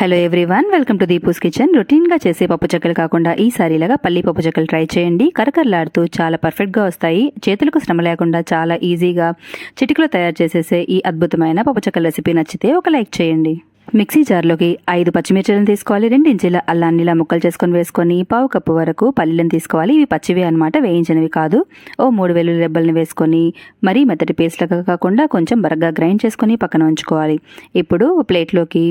Hello everyone welcome to Deepu's kitchen రొటీన్గా చేసే పప్పు చెక్కలు కాకుండా ఈసారి ఇలాగా పల్లి పప్పు చెక్కలు ట్రై చేయండి. కరకరలాడుతూ చాలా పర్ఫెక్ట్గా వస్తాయి. చేతులకు శ్రమ లేకుండా చాలా ఈజీగా చిటికలో తయారు చేసేసే ఈ అద్భుతమైన పప్పు చెక్కల రెసిపీ నచ్చితే ఒక లైక్ చేయండి. మిక్సీ జార్లోకి ఐదు పచ్చిమిర్చిలను తీసుకోవాలి రెండు ఇంచుల అల్లాన్ని ఇలా ముక్కలు చేసుకొని వేసుకొని పావు కప్పు వరకు పల్లీలను తీసుకోవాలి. ఇవి పచ్చివి అనమాట వేయించినవి కాదు. ఓ మూడు వెల్లుల్లి రెబ్బల్ని వేసుకొని మరీ మెత్తటి పేస్ట్లుగా కాకుండా కొంచెం బరగ్గా గ్రైండ్ చేసుకొని పక్కన ఉంచుకోవాలి. ఇప్పుడు ప్లేట్లోకి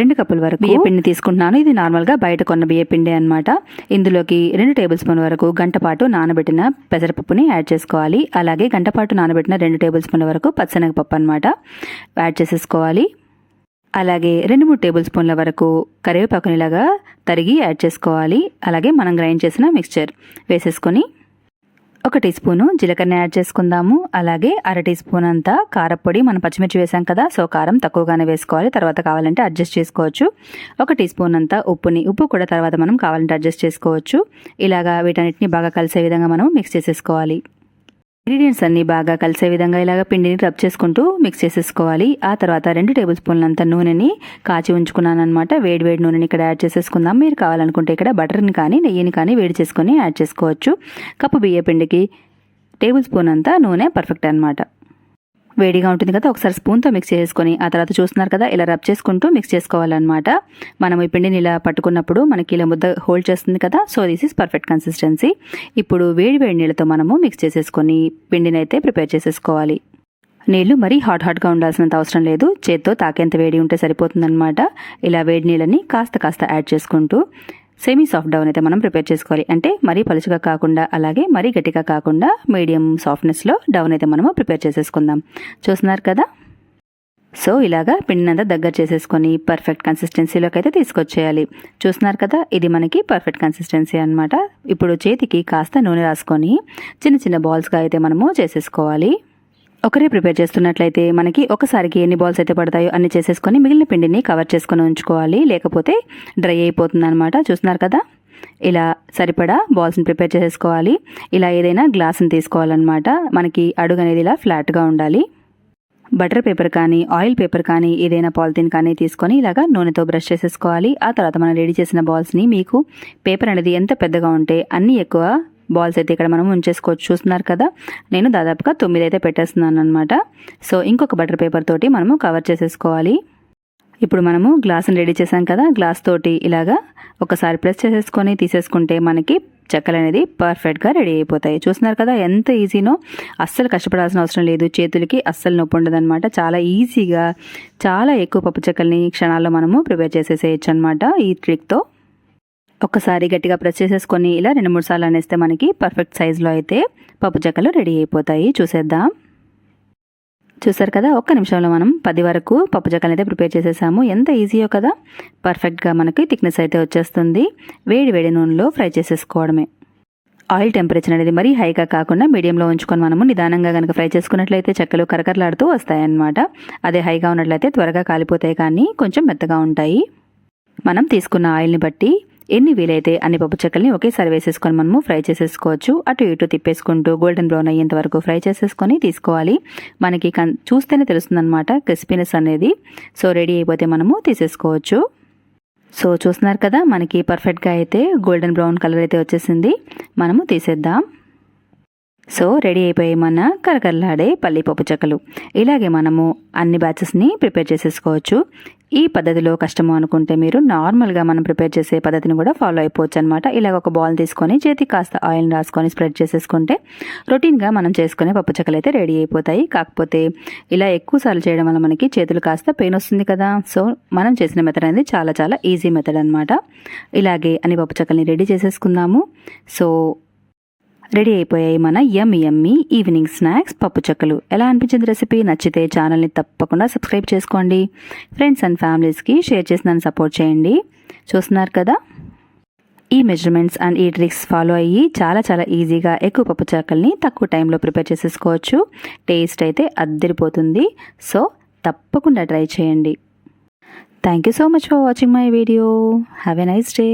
రెండు కప్పుల వరకు బియ్య? పిండి తీసుకుంటున్నాను. ఇది నార్మల్గా బయట కొన్న బియ్య పిండి అనమాట ఇందులోకి రెండు టేబుల్ స్పూన్ వరకు గంట పాటు నానబెట్టిన పెసరపప్పుని యాడ్ చేసుకోవాలి. అలాగే గంట పాటు నానబెట్టిన రెండు టేబుల్ స్పూన్ల వరకు పచ్చనగపప్పు అనమాట యాడ్ చేసేసుకోవాలి. అలాగే రెండు మూడు టేబుల్ స్పూన్ల వరకు కరివేపాకునిలాగా తరిగి యాడ్ చేసుకోవాలి. అలాగే మనం గ్రైండ్ చేసిన మిక్స్చర్ వేసేసుకొని ఒక టీ స్పూను జీలకర్ర యాడ్ చేసుకుందాము. అలాగే అర టీ స్పూన్ అంతా కారపొడి మనం పచ్చిమిర్చి వేసాం కదా సో కారం తక్కువగానే వేసుకోవాలి. తర్వాత కావాలంటే అడ్జస్ట్ చేసుకోవచ్చు. ఒక టీ స్పూన్ అంతా ఉప్పుని ఉప్పు కూడా తర్వాత మనం కావాలంటే అడ్జస్ట్ చేసుకోవచ్చు. ఇలాగా వీటన్నిటిని బాగా కలిసే విధంగా మనం మిక్స్ చేసేసుకోవాలి. ఇంగ్రీడియంట్స్ అన్ని బాగా కలిసే విధంగా ఇలాగ పిండిని రబ్ చేసుకుంటూ మిక్స్ చేసేసుకోవాలి. ఆ తర్వాత రెండు టేబుల్ స్పూన్లంత నూనెని కాచి ఉంచుకున్నాను అనమాట వేడి వేడి నూనెని ఇక్కడ యాడ్ చేసేసుకుందాం. మీరు కావాలనుకుంటే ఇక్కడ బటర్ని కానీ నెయ్యిని కానీ వేడి చేసుకొని యాడ్ చేసుకోవచ్చు. కప్పు బియ్య పిండికి టేబుల్ స్పూన్ అంతా నూనె పర్ఫెక్ట్ అనమాట వేడిగా ఉంటుంది కదా ఒకసారి స్పూన్తో మిక్స్ చేసుకొని ఆ తర్వాత చూస్తున్నారు కదా ఇలా రబ్ చేసుకుంటూ మిక్స్ చేసుకోవాలన్నమాట. మనం ఈ పిండిని ఇలా పట్టుకున్నప్పుడు మనకి ఇలా ముద్ద హోల్డ్ చేస్తుంది కదా so this is perfect consistency ఇప్పుడు వేడి వేడి నీళ్ళతో మనము మిక్స్ చేసేసుకొని పిండిని అయితే ప్రిపేర్ చేసేసుకోవాలి. నీళ్ళు మరీ హాట్ హాట్గా ఉండాల్సినంత అవసరం లేదు చేత్తో తాకేంత వేడి ఉంటే సరిపోతుందన్నమాట. ఇలా వేడి నీళ్ళని కాస్త కాస్త యాడ్ చేసుకుంటూ సెమీ సాఫ్ట్ డౌన్ అయితే మనం ప్రిపేర్ చేసుకోవాలి. అంటే మరీ పలుచగా కాకుండా అలాగే మరీ గట్టిగా కాకుండా మీడియం సాఫ్ట్నెస్లో డౌన్ అయితే మనము ప్రిపేర్ చేసేసుకుందాం. చూస్తున్నారు కదా? సో ఇలాగా పిండినంతా దగ్గర చేసేసుకొని పర్ఫెక్ట్ కన్సిస్టెన్సీలోకి అయితే తీసుకొచ్చేయాలి. చూస్తున్నారు కదా? ఇది మనకి పర్ఫెక్ట్ కన్సిస్టెన్సీ అనమాట ఇప్పుడు చేతికి కాస్త నూనె రాసుకొని చిన్న చిన్న బాల్స్గా అయితే మనము చేసేసుకోవాలి. ఒకరే ప్రిపేర్ చేస్తున్నట్లయితే మనకి ఒకసారికి ఎన్ని బాల్స్ అయితే పడతాయో అన్ని చేసేసుకొని మిగిలిన పిండిని కవర్ చేసుకొని ఉంచుకోవాలి. లేకపోతే డ్రై అయిపోతుంది అనమాట చూస్తున్నారు కదా? ఇలా సరిపడా బాల్స్ని ప్రిపేర్ చేసేసుకోవాలి. ఇలా ఏదైనా గ్లాస్ని తీసుకోవాలన్నమాట. మనకి అడుగు అనేది ఇలా ఫ్లాట్గా ఉండాలి. బటర్ పేపర్ కానీ ఆయిల్ పేపర్ కానీ ఏదైనా పాలిథిన్ కానీ తీసుకొని ఇలాగా నూనెతో బ్రష్ చేసేసుకోవాలి. ఆ తర్వాత మనం రెడీ చేసిన బాల్స్ని మీకు పేపర్ అనేది ఎంత పెద్దగా ఉంటే అన్నీ ఎక్కువ బాల్స్ అయితే ఇక్కడ మనం ఉంచేసుకోవచ్చు. చూస్తున్నారు కదా? నేను దాదాపుగా తొమ్మిది అయితే పెట్టేస్తున్నాను అనమాట సో ఇంకొక బటర్ పేపర్ తోటి మనము కవర్ చేసేసుకోవాలి. ఇప్పుడు మనము గ్లాస్ని రెడీ చేసాం కదా? గ్లాస్ తోటి ఇలాగా ఒకసారి ప్రెస్ చేసేసుకొని తీసేసుకుంటే మనకి చెక్కలు అనేది పర్ఫెక్ట్గా రెడీ అయిపోతాయి. చూస్తున్నారు కదా? ఎంత ఈజీనో? అస్సలు కష్టపడాల్సిన అవసరం లేదు. చేతులకి అస్సలు నొప్పి ఉండదన్నమాట. చాలా ఈజీగా చాలా ఎక్కువ పప్పు చెక్కల్ని క్షణాల్లో మనము ప్రిపేర్ చేసేసేయచ్చు అనమాట ఈ ట్రిక్తో ఒక్కసారి గట్టిగా ప్రెస్ చేసేసుకొని ఇలా రెండు మూడు సార్లు అనేస్తే మనకి పర్ఫెక్ట్ సైజులో అయితే పప్పు చెక్కలు రెడీ అయిపోతాయి. చూసేద్దాం. చూసారు కదా ఒక్క నిమిషంలో మనం పది వరకు పప్పు చెక్కలు అయితే ప్రిపేర్ చేసేసాము. ఎంత ఈజీయో కదా పర్ఫెక్ట్గా మనకి థిక్నెస్ అయితే వచ్చేస్తుంది. వేడి వేడి నూనెలో ఫ్రై చేసేసుకోవడమే. ఆయిల్ టెంపరేచర్ అనేది మరీ హైగా కాకుండా మీడియంలో ఉంచుకొని మనము నిదానంగా కనుక ఫ్రై చేసుకున్నట్లయితే చెక్కలు కరకరలాడుతూ వస్తాయన్నమాట. అదే హైగా ఉన్నట్లయితే త్వరగా కాలిపోతాయి కానీ కొంచెం మెత్తగా ఉంటాయి. మనం తీసుకున్న ఆయిల్ని బట్టి ఎన్ని వీలైతే అన్ని పప్పు చెక్కల్ని ఒకేసారి వేసేసుకొని మనము ఫ్రై చేసేసుకోవచ్చు. అటు ఇటు తిప్పేసుకుంటూ గోల్డెన్ బ్రౌన్ అయ్యేంత వరకు ఫ్రై చేసేసుకొని తీసుకోవాలి. మనకి కన్ చూస్తేనే తెలుస్తుందన్నమాట క్రిస్పీనెస్ అనేది. సో రెడీ అయిపోతే మనము తీసేసుకోవచ్చు. సో చూస్తున్నారు కదా మనకి పర్ఫెక్ట్గా అయితే గోల్డెన్ బ్రౌన్ కలర్ అయితే వచ్చేసింది. మనము తీసేద్దాం. సో రెడీ అయిపోయి మన కరకరలాడే పల్లి పప్పు చెక్కలు. ఇలాగే మనము అన్ని బ్యాచెస్ని ప్రిపేర్ చేసేసుకోవచ్చు. ఈ పద్ధతిలో కష్టము అనుకుంటే మీరు నార్మల్గా మనం ప్రిపేర్ చేసే పద్ధతిని కూడా ఫాలో అయిపోవచ్చు అనమాట ఇలాగ ఒక బాల్ తీసుకొని చేతి కాస్త ఆయిల్ రాసుకొని స్ప్రెడ్ చేసేసుకుంటే రొటీన్గా మనం చేసుకునే పప్పు చెక్కలు అయితే రెడీ అయిపోతాయి. కాకపోతే ఇలా ఎక్కువ సార్లు చేయడం వల్ల మనకి చేతులు కాస్త పెయిన్ వస్తుంది కదా. సో మనం చేసిన మెథడ్ అనేది చాలా చాలా ఈజీ మెథడ్ అనమాట ఇలాగే అన్ని పప్పు చెక్కల్ని రెడీ చేసేసుకుందాము. సో రెడీ అయిపోయాయి మన ఎమ్ ఎమ్మి ఈవినింగ్ స్నాక్స్ పప్పు చెక్కలు. ఎలా అనిపించింది రెసిపీ? నచ్చితే ఛానల్ని తప్పకుండా సబ్స్క్రైబ్ చేసుకోండి. ఫ్రెండ్స్ అండ్ ఫ్యామిలీస్కి షేర్ చేసి నన్ను సపోర్ట్ చేయండి. చూస్తున్నారు కదా? ఈ మెజర్మెంట్స్ అండ్ ఈ ట్రిక్స్ ఫాలో అయ్యి చాలా చాలా ఈజీగా ఎక్కువ పప్పు చెక్కల్ని తక్కువ టైంలో ప్రిపేర్ చేసేసుకోవచ్చు. టేస్ట్ అయితే అద్దరిపోతుంది. సో తప్పకుండా ట్రై చేయండి. Thank you so much for watching my video have a nice day